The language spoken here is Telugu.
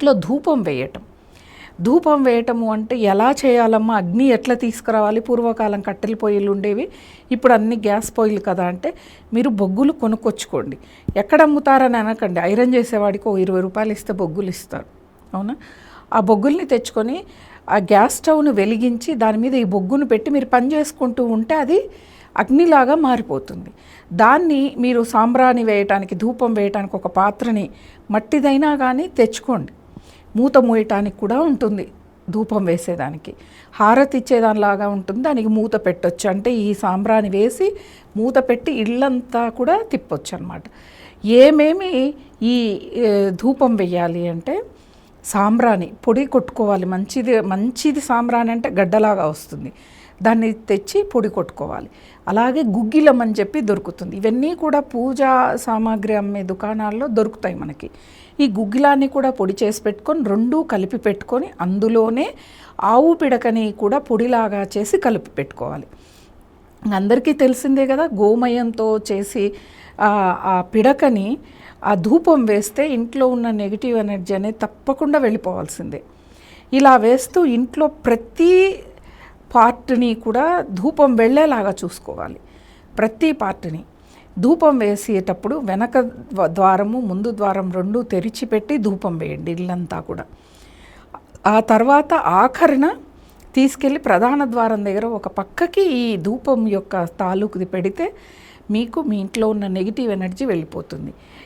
ఇంట్లో ధూపం వేయటం. ధూపం వేయటము అంటే ఎలా చేయాలమ్మా? అగ్ని ఎట్లా తీసుకురావాలి? పూర్వకాలం కట్టెల పొయ్యిలు ఉండేవి. ఇప్పుడు అన్ని గ్యాస్ పొయ్యిలు కదా అంటే మీరు బొగ్గులు కొనుక్కొచ్చుకోండి. ఎక్కడ అమ్ముతారని అనకండి. ఐరన్ చేసేవాడికి ఓ ఇరవై రూపాయలు ఇస్తే బొగ్గులు ఇస్తారు. అవునా? ఆ బొగ్గుల్ని తెచ్చుకొని ఆ గ్యాస్ స్టవ్ను వెలిగించి దాని మీద ఈ బొగ్గును పెట్టి మీరు పని చేసుకుంటూ ఉంటే అది అగ్నిలాగా మారిపోతుంది. దాన్ని మీరు సాంబ్రాణి వేయటానికి ధూపం వేయటానికి ఒక పాత్రని మట్టిదైనా కానీ తెచ్చుకోండి. మూత మూయటానికి కూడా ఉంటుంది ధూపం వేసేదానికి. హారతి ఇచ్చేదానిలాగా ఉంటుంది దానికి మూత పెట్టొచ్చు. అంటే ఈ సాంబ్రాన్ని వేసి మూత పెట్టి ఇళ్ళంతా కూడా తిప్పొచ్చు అనమాట ఏమేమి ఈ ధూపం వేయాలి అంటే సాంబ్రాణి పొడి కొట్టుకోవాలి. మంచిది మంచిది సాంబ్రాణి అంటే గడ్డలాగా వస్తుంది. దాన్ని తెచ్చి పొడి కొట్టుకోవాలి. అలాగే గుగ్గిలం అని చెప్పి దొరుకుతుంది. ఇవన్నీ కూడా పూజా సామాగ్రి అమ్మే దుకాణాల్లో దొరుకుతాయి మనకి. ఈ గుగ్గిలాన్ని కూడా పొడి చేసి పెట్టుకొని రెండూ కలిపి పెట్టుకొని అందులోనే ఆవు పిడకని కూడా పొడిలాగా చేసి కలిపి పెట్టుకోవాలి. అందరికీ తెలిసిందే కదా గోమయంతో చేసి ఆ పిడకని ఆ ధూపం వేస్తే ఇంట్లో ఉన్న నెగిటివ్ ఎనర్జీ అనేది తప్పకుండా వెళ్ళిపోవాల్సిందే. ఇలా వేస్తూ ఇంట్లో ప్రతి పార్ట్ని కూడా ధూపం వెళ్ళేలాగా చూసుకోవాలి. ప్రతి పార్ట్ని. ధూపం వేసేటప్పుడు వెనక ద్వారము ముందు ద్వారం రెండు తెరిచిపెట్టి ధూపం వేయండి ఇల్లంతా కూడా. ఆ తర్వాత ఆఖరిన తీసుకెళ్ళి ప్రధాన ద్వారం దగ్గర ఒక పక్కకి ఈ ధూపం యొక్క తాలూకుది పెడితే మీకు మీ ఇంట్లో ఉన్న నెగిటివ్ ఎనర్జీ వెళ్ళిపోతుంది.